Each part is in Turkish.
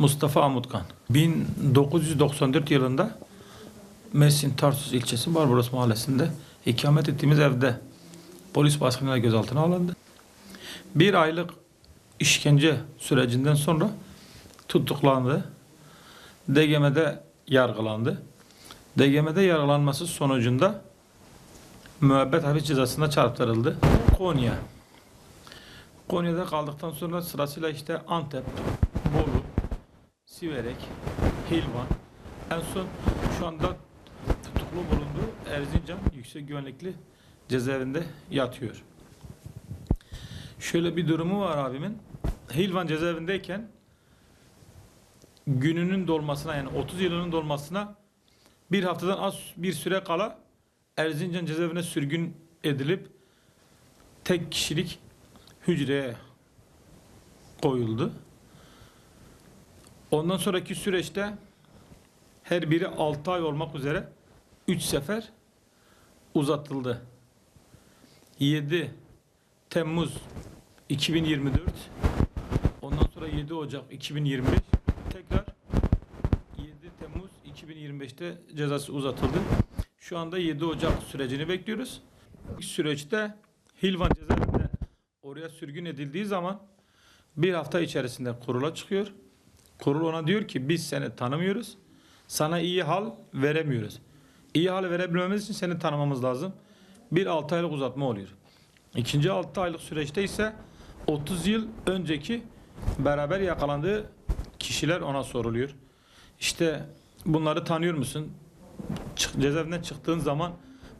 Mustafa Amutkan. 1994 yılında Mersin Tarsus ilçesi Barbaros mahallesinde ikamet ettiğimiz evde polis baskınıyla gözaltına alındı. Bir aylık işkence sürecinden sonra tutuklandı. DGM'de yargılandı. DGM'de yargılanması sonucunda müebbet hapis cezasına çarptırıldı. Konya. Konya'da kaldıktan sonra sırasıyla işte Antep, Siverek, Hilvan. En son şu anda tutuklu bulunduğu Erzincan Yüksek Güvenlikli cezaevinde yatıyor. Şöyle bir durumu var abimin. Hilvan cezaevindeyken gününün dolmasına yani 30 yılının dolmasına bir haftadan az bir süre kala Erzincan cezaevine sürgün edilip tek kişilik hücreye koyuldu. Ondan sonraki süreçte her biri 6 ay olmak üzere 3 sefer uzatıldı. 7 Temmuz 2024 ondan sonra 7 Ocak 2025 tekrar 7 Temmuz 2025'te cezası uzatıldı. Şu anda 7 Ocak sürecini bekliyoruz. Bu süreçte Hilvan cezaevinde oraya sürgün edildiği zaman bir hafta içerisinde kurula çıkıyor. Kurul ona diyor ki biz seni tanımıyoruz. Sana iyi hal veremiyoruz. İyi hal verebilmemiz için seni tanımamız lazım. Bir 6 aylık uzatma oluyor. İkinci 6 aylık süreçte ise 30 yıl önceki beraber yakalandığı kişiler ona soruluyor. İşte bunları tanıyor musun? Çık, cezaevinden çıktığın zaman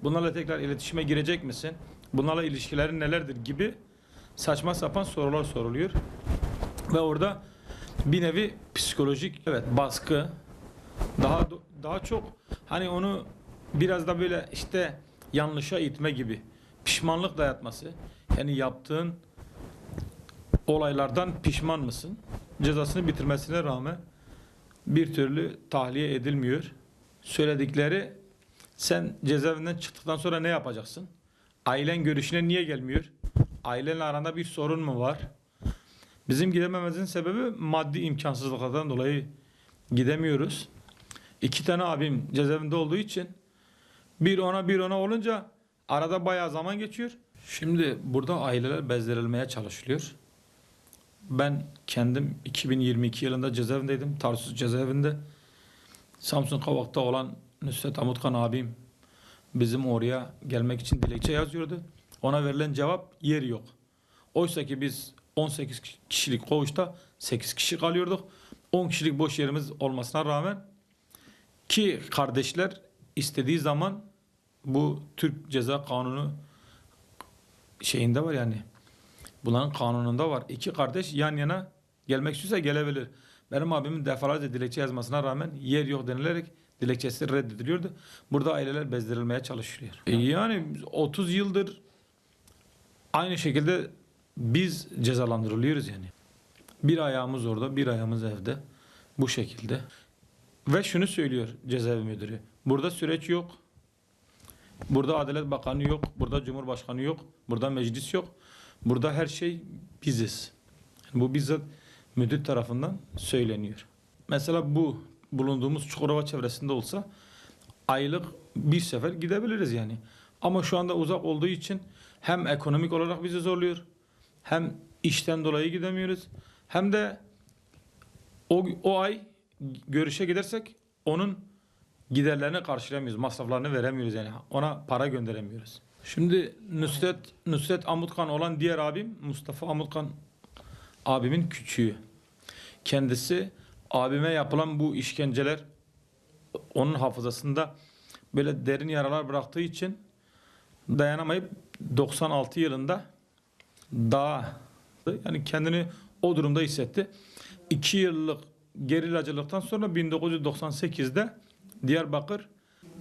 bunlarla tekrar iletişime girecek misin? Bunlarla ilişkilerin nelerdir gibi saçma sapan sorular soruluyor. Ve orada bir nevi psikolojik evet baskı daha daha çok hani onu biraz da böyle işte yanlışa itme gibi pişmanlık dayatması yani yaptığın olaylardan pişman mısın? Cezasını bitirmesine rağmen bir türlü tahliye edilmiyor. Söyledikleri sen cezaevinden çıktıktan sonra ne yapacaksın? Ailen görüşüne niye gelmiyor? Ailenle aranda bir sorun mu var? Bizim gidemememizin sebebi maddi imkansızlıklardan dolayı gidemiyoruz. İki tane abim cezaevinde olduğu için bir ona bir ona olunca arada bayağı zaman geçiyor. Şimdi burada aileler bezdirilmeye çalışılıyor. Ben kendim 2022 yılında cezaevindeydim. Tarsus cezaevinde. Samsun Kavak'ta olan Nusret Amutkan abim bizim oraya gelmek için dilekçe yazıyordu. Ona verilen cevap yer yok. Oysa ki biz 18 kişilik koğuşta 8 kişi kalıyorduk. 10 kişilik boş yerimiz olmasına rağmen ki kardeşler istediği zaman bu Türk Ceza Kanunu şeyinde var yani. Bunların kanununda var. İki kardeş yan yana gelmek istiyorsa gelebilir. Benim abimin defalarca dilekçe yazmasına rağmen yer yok denilerek dilekçesi reddediliyordu. Burada aileler bezdirilmeye çalışılıyor. Yani 30 yıldır aynı şekilde biz cezalandırılıyoruz yani. Bir ayağımız orada, bir ayağımız evde. Bu şekilde. Ve şunu söylüyor cezaevi müdürü. Burada süreç yok. Burada Adalet Bakanı yok. Burada Cumhurbaşkanı yok. Burada meclis yok. Burada her şey biziz. Bu bizzat müdür tarafından söyleniyor. Mesela bu bulunduğumuz Çukurova çevresinde olsa aylık bir sefer gidebiliriz yani. Ama şu anda uzak olduğu için hem ekonomik olarak bizi zorluyor hem işten dolayı gidemiyoruz hem de o, o ay görüşe gidersek onun giderlerini karşılayamıyoruz, masraflarını veremiyoruz yani. Ona para gönderemiyoruz. Şimdi Nusret, Nusret Amutkan olan diğer abim Mustafa Amutkan abimin küçüğü. Kendisi abime yapılan bu işkenceler onun hafızasında böyle derin yaralar bıraktığı için dayanamayıp 96 yılında daha yani kendini o durumda hissetti. 2 yıllık gerilacılıktan sonra 1998'de Diyarbakır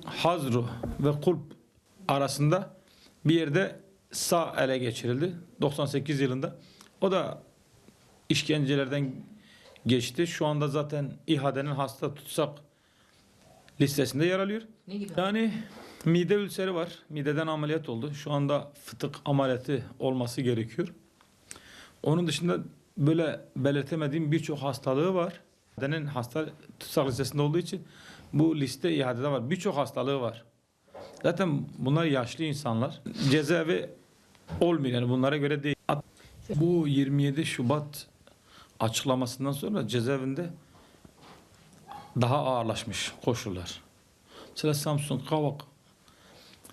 Hazru ve Kulp arasında bir yerde sağ ele geçirildi 98 yılında. O da işkencelerden geçti. Şu anda zaten İHA'denin hasta tutsak listesinde yer alıyor. Ne gibi? Yani mide ülseri var. Mideden ameliyat oldu. Şu anda fıtık ameliyatı olması gerekiyor. Onun dışında böyle belirtemediğim birçok hastalığı var. Denin hasta tutsak listesinde olduğu için bu liste iadede var. Birçok hastalığı var. Zaten bunlar yaşlı insanlar. Cezaevi olmuyor yani bunlara göre değil. Bu 27 Şubat açıklamasından sonra cezaevinde daha ağırlaşmış koşullar. Mesela Samsun Kavak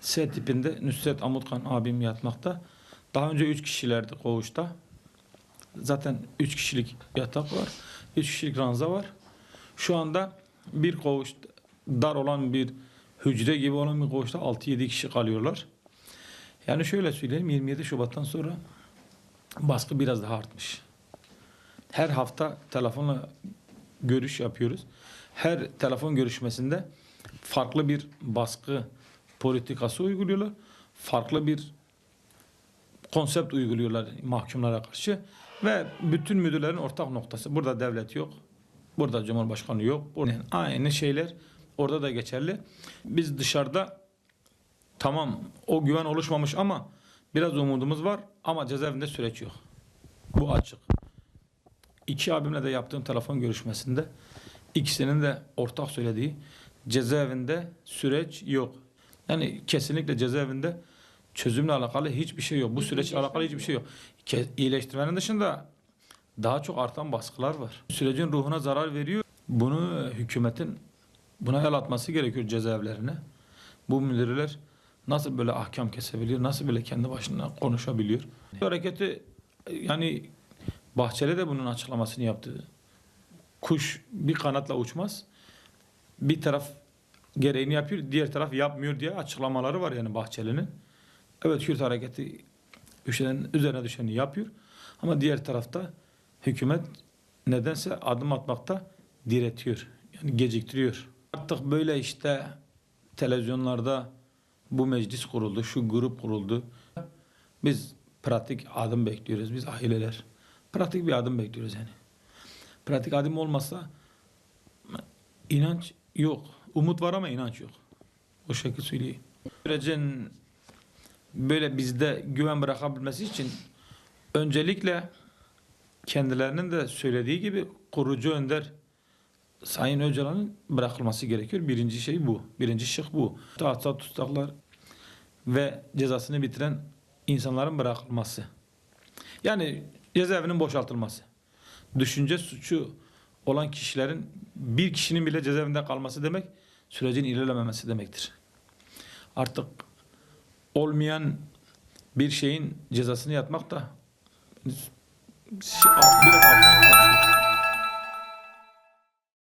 S tipinde Nusret Amutkan abim yatmakta. Daha önce 3 kişilerdi koğuşta. Zaten 3 kişilik yatak var. 3 kişilik ranza var. Şu anda bir koğuş dar olan bir hücre gibi olan bir koğuşta 6-7 kişi kalıyorlar. Yani şöyle söyleyeyim 27 Şubat'tan sonra baskı biraz daha artmış. Her hafta telefonla görüş yapıyoruz. Her telefon görüşmesinde farklı bir baskı politikası uyguluyorlar. Farklı bir konsept uyguluyorlar mahkumlara karşı ve bütün müdürlerin ortak noktası. Burada devlet yok. Burada Cumhurbaşkanı yok. Burada aynı şeyler orada da geçerli. Biz dışarıda tamam o güven oluşmamış ama biraz umudumuz var ama cezaevinde süreç yok. Bu açık. İki abimle de yaptığım telefon görüşmesinde ikisinin de ortak söylediği cezaevinde süreç yok. Yani kesinlikle cezaevinde çözümle alakalı hiçbir şey yok. Bu süreçle alakalı hiçbir şey yok. Ke- iyileştirmenin dışında daha çok artan baskılar var. Sürecin ruhuna zarar veriyor. Bunu hükümetin buna el atması gerekiyor cezaevlerine. Bu müdürler nasıl böyle ahkam kesebiliyor, nasıl böyle kendi başına konuşabiliyor. Bu hareketi yani Bahçeli de bunun açıklamasını yaptı. Kuş bir kanatla uçmaz. Bir taraf gereğini yapıyor, diğer taraf yapmıyor diye açıklamaları var yani Bahçeli'nin. Evet Kürt hareketi düşen, üzerine düşeni yapıyor. Ama diğer tarafta hükümet nedense adım atmakta diretiyor. Yani geciktiriyor. Artık böyle işte televizyonlarda bu meclis kuruldu, şu grup kuruldu. Biz pratik adım bekliyoruz biz aileler. Pratik bir adım bekliyoruz yani. Pratik adım olmazsa inanç yok. Umut var ama inanç yok. O şekilde söyleyeyim. Sürecin böyle bizde güven bırakabilmesi için öncelikle kendilerinin de söylediği gibi kurucu önder Sayın Öcalan'ın bırakılması gerekiyor. Birinci şey bu. Birinci şık bu. Tahtsa tutsaklar ve cezasını bitiren insanların bırakılması. Yani cezaevinin boşaltılması. Düşünce suçu olan kişilerin bir kişinin bile cezaevinde kalması demek sürecin ilerlememesi demektir. Artık olmayan bir şeyin cezasını yatmak da biraz.